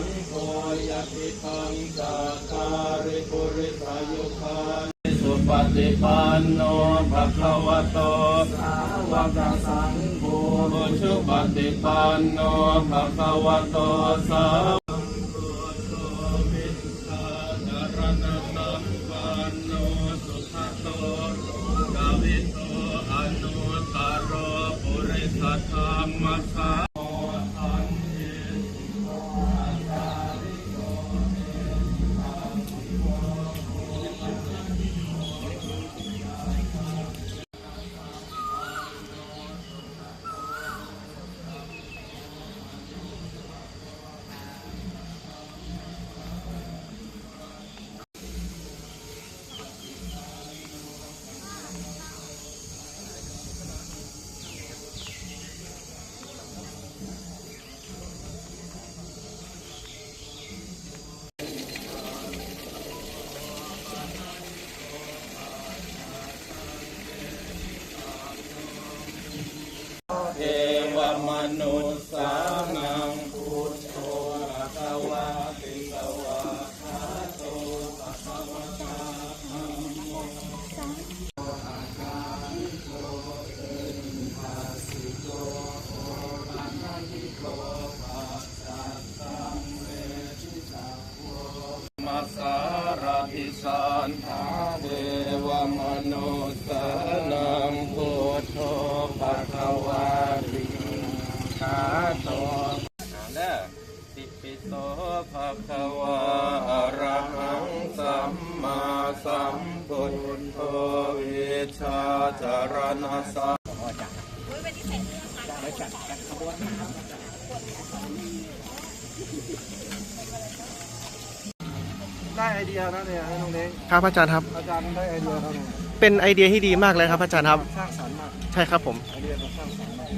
สังโฆยะติตังสักการิปุริสายุคาสุปฏิปันโนภะคะวะโตสาวกสังโฆชุปฏิปันโนภะคะวะโตสาวกวิทธารณสัมปันโนสุขโตกาวิโตอนุตตรโรปุริสธรรมสา มาสารติสันทาเดวมนุสสานังพุทโธภะคะวะริคาโตเด้อติปิโตภะคะวะอะระหังสัมมาสัมพุทโธวิชาจารณะสัมได้ไอ เดียนะเนี่ยน้องเล้งครับอาจารย์ครับ อาจารย์ได้ไอเดียครับผมเป็นไอเดียที่ดีมากเลยครับอาจารย์ครับ สร้างสรรค์มากใช่ครับผม ไอเดียเราสร้างสรรค์มาก